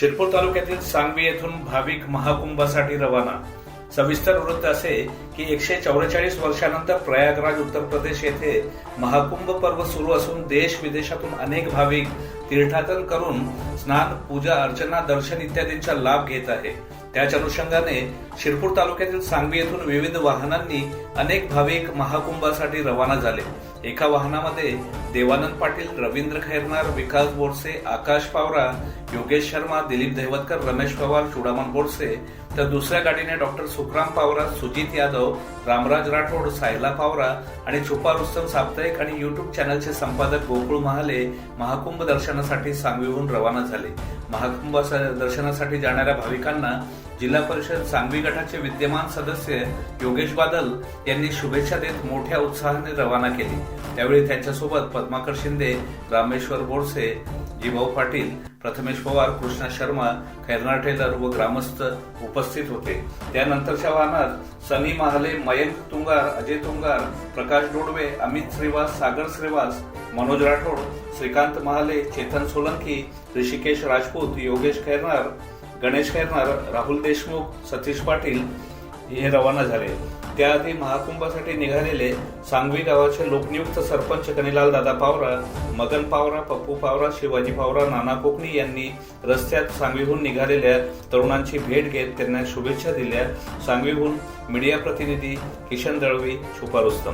शिरपूर तालुक्यातील सांगवी येथून भाविक महाकुंभासाठी रवाना. सविस्तर वृत्त असे की एकशे चौवेचाळीस वर्षानंतर प्रयागराज उत्तर प्रदेश येथे महाकुंभ पर्व सुरू असून देश विदेशातून अनेक भाविक तीर्थाटन करून स्नान पूजा अर्चना दर्शन इत्यादींचा लाभ घेत आहे. त्याच अनुषंगाने शिरपूर तालुक्यातील सांगवी येथून विविध वाहनांनी अनेक भाविक महाकुंभासाठी रवाना झाले. एका वाहनामध्ये देवानंद पाटील रवींद्र खैरनार विकास बोरसे आकाश पावरा योगेश शर्मा दिलीप दैवतकर रमेश पवार चुडामन बोरसे तर दुसऱ्या गाडीने डॉक्टर सुखराम पावरा सुजित यादव रामराज राठोड सायला पावरा आणि छुपा रुस्तम साप्ताहिक आणि युट्यूब चॅनलचे संपादक गोकुळ महाले महाकुंभ दर्शनासाठी सांगवीहून रवाना झाले. महाकुंभ दर्शनासाठी जाणाऱ्या भाविकांना जिल्हा परिषद सांगवी गटाचे विद्यमान सदस्य योगेश बादल यांनी शुभेच्छा देत मोठ्या उत्साहाने रवाना केली. त्यावेळी त्यांच्यासोबत पद्माकर शिंदे रामेश्वर बोरसे जीभाऊ पाटील प्रथमेश पवार कृष्णा शर्मा खैरनार टेलर व ग्रामस्थ उपस्थित होते. त्यानंतरच्या वाहनात सनी महाले मयंक तुंगार अजय तुंगार प्रकाश डोडवे अमित श्रीवास सागर श्रीवास मनोज राठोड श्रीकांत महाले चेतन सोलंकी ऋषिकेश राजपूत योगेश खैरनार गणेश खैरनार राहुल देशमुख सतीश पाटील हे रवाना झाले. त्याआधी महाकुंभासाठी निघालेले सांगवी गावाचे लोकनियुक्त सरपंच कनिलाल दादा पावरा मगन पावरा पप्पू पावरा शिवाजी पावरा नाना कोकणी यांनी रस्त्यात सांगवीहून निघालेल्या तरुणांची भेट घेत त्यांना शुभेच्छा दिल्या. सांगवीहून मीडिया प्रतिनिधी किशन दळवी छुपा रुस्तम